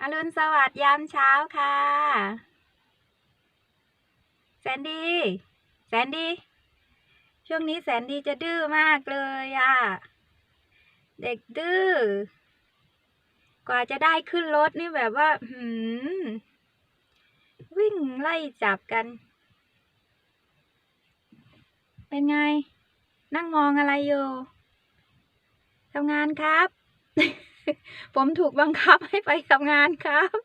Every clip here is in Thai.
อรุณสวัสดิ์ยามเช้าค่ะ แสนดี แสนดี ช่วงนี้แสนดีจะดื้อมากเลยอะ่ะ เด็กดื้อ กว่าจะได้ขึ้นรถนี่แบบว่า หืม วิ่งไล่จับกัน เป็นไง นั่งมองอะไรอยู่ทำงานครับ ผมถูกบังคับให้ไปทำงานครับ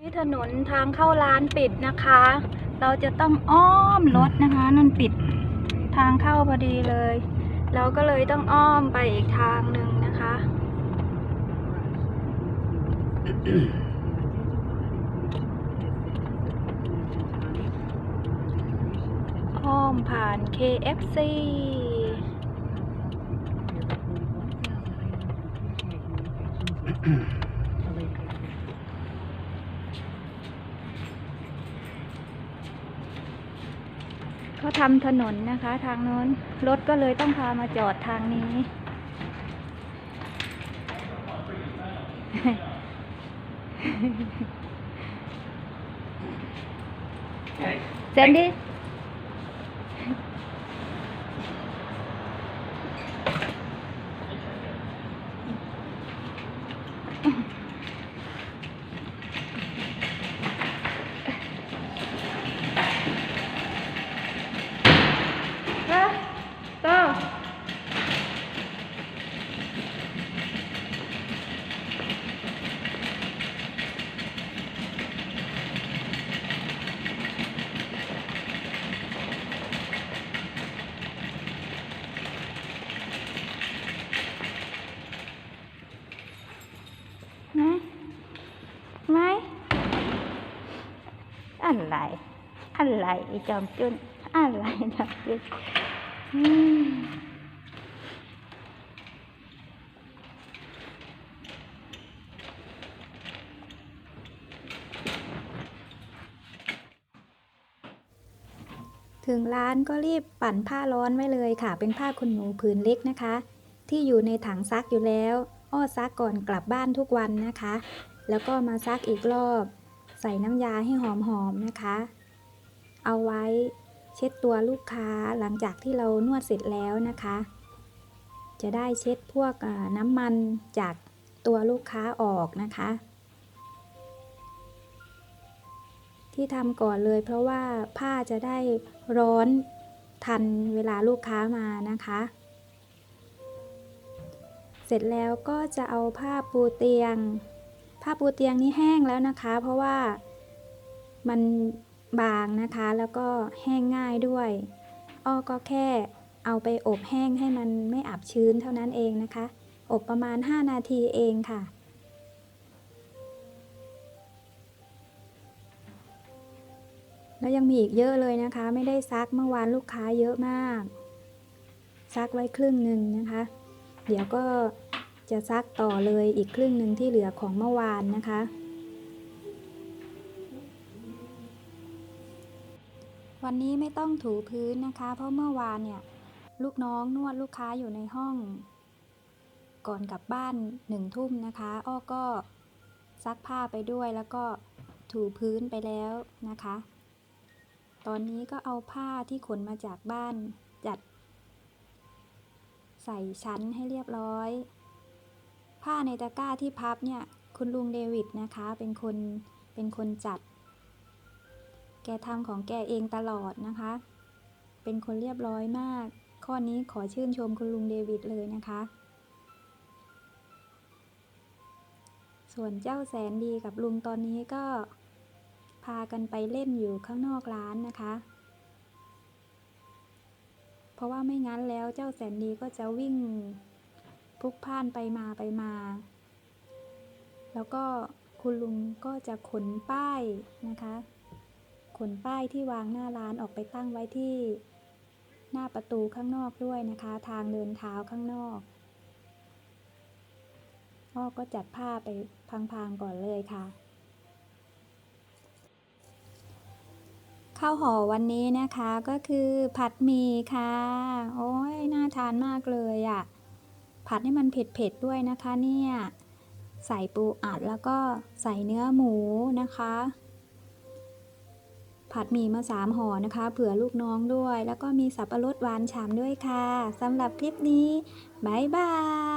นี่ถนนทางเข้าร้านปิดนะคะ เราจะต้องอ้อมรถนะคะ นั่นปิดทางเข้าพอดีเลย เราก็เลยต้องอ้อมไปอีกทางหนึ่งนะคะ อ้อมผ่าน KFC เขาทำถนนนะคะ ทางโน้น รถก็เลยต้องพามาจอดทางนี้แซนดี้ ฮะต่อนะไหม อะไร อะไรไอจอมจุนอะไรจอมจุนถึงร้านก็รีบปั่นผ้าร้อนไว้เลยค่ะ เป็นผ้าขนหนูผืนเล็กนะคะ ที่อยู่ในถังซักอยู่แล้ว อ้อซักก่อนกลับบ้านทุกวันนะคะ แล้วก็มาซักอีกรอบ ใส่น้ำยาให้หอมๆนะคะ เอาไว้เช็ดตัวลูกค้าหลังจากที่เรานวดเสร็จแล้วนะคะ จะได้เช็ดพวกน้ำมันจากตัวลูกค้าออกนะคะ ที่ทำก่อนเลยเพราะว่าผ้าจะได้ร้อนทันเวลาลูกค้ามานะคะ เสร็จแล้วก็จะเอาผ้าปูเตียง ผ้าปูเตียงนี้แห้งแล้วนะคะ เพราะว่ามันบางนะคะ แล้วก็แห้งง่ายด้วย อ้อก็แค่เอาไปอบแห้งให้มันไม่อับชื้นเท่านั้นเองนะคะ อบประมาณ 5 นาทีเองค่ะ แล้วยังมีอีกเยอะเลยนะคะ ไม่ได้ซักเมื่อวานลูกค้าเยอะมาก ซักไว้ครึ่งหนึ่งนะคะ เดี๋ยวก็ จะซักต่อเลยอีกครึ่งหนึ่งที่เหลือของเมื่อวานนะคะ วันนี้ไม่ต้องถูพื้นนะคะ เพราะเมื่อวานเนี่ย ลูกน้องนวดลูกค้าอยู่ในห้อง ก่อนกลับบ้านหนึ่งทุ่มนะคะ อ้อก็ซักผ้าไปด้วยแล้วก็ถูพื้นไปแล้วนะคะ ตอนนี้ก็เอาผ้าที่ขนมาจากบ้านจัดใส่ชั้นให้เรียบร้อย ผ้าในตะกร้าที่พับเนี่ยคุณลุงเดวิดนะคะเป็นคนเป็นคนจัด แกทำของแกเองตลอดนะคะ เป็นคนเรียบร้อยมาก ข้อนี้ขอชื่นชมคุณลุงเดวิดเลยนะคะ ส่วนเจ้าแสนดีกับลุงตอนนี้ก็ พากันไปเล่นอยู่ข้างนอกร้านนะคะ เพราะว่าไม่งั้นแล้วเจ้าแสนดีก็จะวิ่ง พลุกพ่านไปมาไปมา แล้วก็คุณลุงก็จะขนป้ายนะคะ ขนป้ายที่วางหน้าร้านออกไปตั้งไว้ที่หน้าประตูข้างนอกด้วยนะคะ ทางเดินเท้าข้างนอกอ้อก็จัดผ้าไปพังๆก่อนเลยค่ะ ข้าวห่อวันนี้นะคะก็คือผัดหมี่ค่ะ โอ้ยน่าทานมากเลยอะ่ะ ผัดให้มันเผ็ดๆด้วยนะคะเนี่ย ใส่ปูอัดแล้วก็ใส่เนื้อหมูนะคะ ผัดหมี่มาสามห่อนะคะ เผื่อลูกน้องด้วย แล้วก็มีสับปะรดหวานฉ่ำด้วยค่ะสำหรับคลิปนี้ บ๊ายบาย